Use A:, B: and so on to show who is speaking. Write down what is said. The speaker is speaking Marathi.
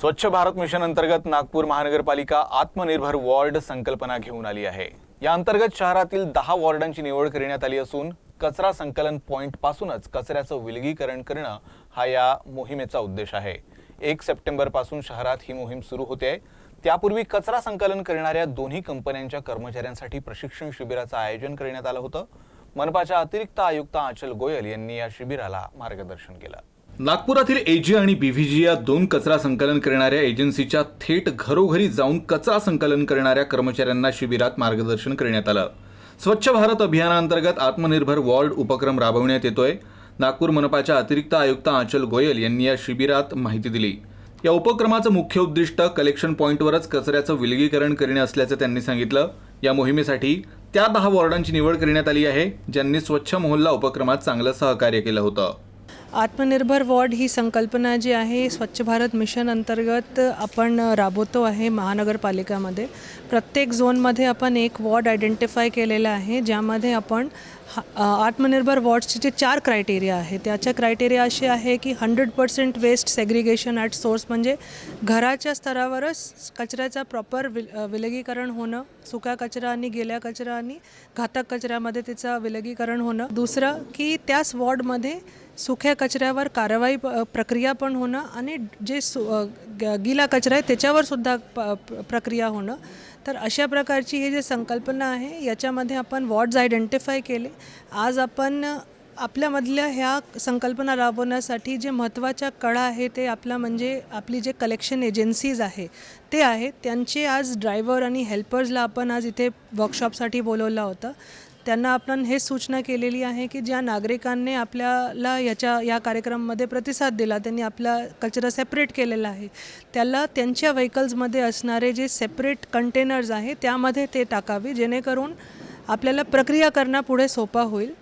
A: स्वच्छ भारत मिशन अंतर्गत नागपूर महानगरपालिका आत्मनिर्भर वॉर्ड संकल्पना घेऊन आली आहे. या अंतर्गत शहरातील दहा वॉर्डांची निवड करण्यात आली असून कचरा संकलन पॉइंट पासूनच कचऱ्याचं विलगीकरण करणं हा या मोहिमेचा उद्देश आहे. एक सप्टेंबरपासून शहरात ही मोहीम सुरू होते. त्यापूर्वी कचरा संकलन करणाऱ्या दोन्ही कंपन्यांच्या कर्मचाऱ्यांसाठी प्रशिक्षण शिबिराचं आयोजन करण्यात आलं होतं. मनपाच्या अतिरिक्त आयुक्त आचल गोयल यांनी या शिबिराला मार्गदर्शन केलं. नागपुरातील एजी आणि बीव्हीजी या दोन कचरा संकलन करणाऱ्या एजन्सीच्या थेट घरोघरी जाऊन कचरा संकलन करणाऱ्या कर्मचाऱ्यांना शिबिरात मार्गदर्शन करण्यात आलं. स्वच्छ भारत अभियानांतर्गत आत्मनिर्भर वॉर्ड उपक्रम राबवण्यात येतोय. नागपूर मनपाच्या अतिरिक्त आयुक्त आंचल गोयल यांनी या शिबिरात माहिती दिली. या उपक्रमाचं मुख्य उद्दिष्ट कलेक्शन पॉईंटवरच कचऱ्याचं विलगीकरण करणे असल्याचं त्यांनी सांगितलं. या मोहिमेसाठी त्या दहा वॉर्डांची निवड करण्यात आली आहे ज्यांनी स्वच्छ मोहल्ला उपक्रमात चांगलं सहकार्य केलं होतं.
B: आत्मनिर्भर वॉर्ड ही संकल्पना जी आहे स्वच्छ भारत मिशन अंतर्गत आपण राबवतो आहे महानगरपालिकामध्ये. प्रत्येक झोनमध्ये आपण एक वॉर्ड आयडेंटिफाय केलेला आहे ज्यामध्ये आपण हा- आत्मनिर्भर वॉर्ड्सचे जे चार क्रायटेरिया आहे त्याच्या क्रायटेरिया असे आहे की hundred percent waste segregation at source म्हणजे घराच्या स्तरावरच कचऱ्याचा प्रॉपर विल विलगीकरण होणं सुका कचरा आणि गेल्या कचरा आणि घातक कचऱ्यामध्ये त्याचं विलगीकरण होणं. दुसरं की त्याच वॉर्डमध्ये सुक्या कचऱ्यावर कारवाई प्रक्रिया पण होणं आणि जे सु ग- गिला कचरा आहे त्याच्यावर सुद्धा प प- प्रक्रिया होणं. तर अशा प्रकारची ही जी संकल्पना आहे याच्यामध्ये आपण वॉर्ड्स आयडेंटिफाय केले. आज आपण आपल्यामधल्या ह्या संकल्पना राबवण्यासाठी जे महत्त्वाच्या कळा आहे ते आपला म्हणजे आपली जे कलेक्शन एजन्सीज आहे ते आहेत. त्यांचे आज ड्रायव्हर आणि हेल्पर्सला आपण आज इथे वर्कशॉपसाठी बोलवलं होतं. त्यांना आपण हे सूचना केलेली आहे की ज्या नागरिकांनी आपल्याला याच्या या कार्यक्रमामध्ये प्रतिसाद दिला त्यांनी आपला कचरा सेपरेट केलेला आहे त्याला त्यांच्या व्हेकल्समध्ये असणारे जे सेपरेट कंटेनर्स आहे त्यामध्ये ते टाकावे जेणेकरून आपल्याला प्रक्रिया करणं पुढे सोपा होईल.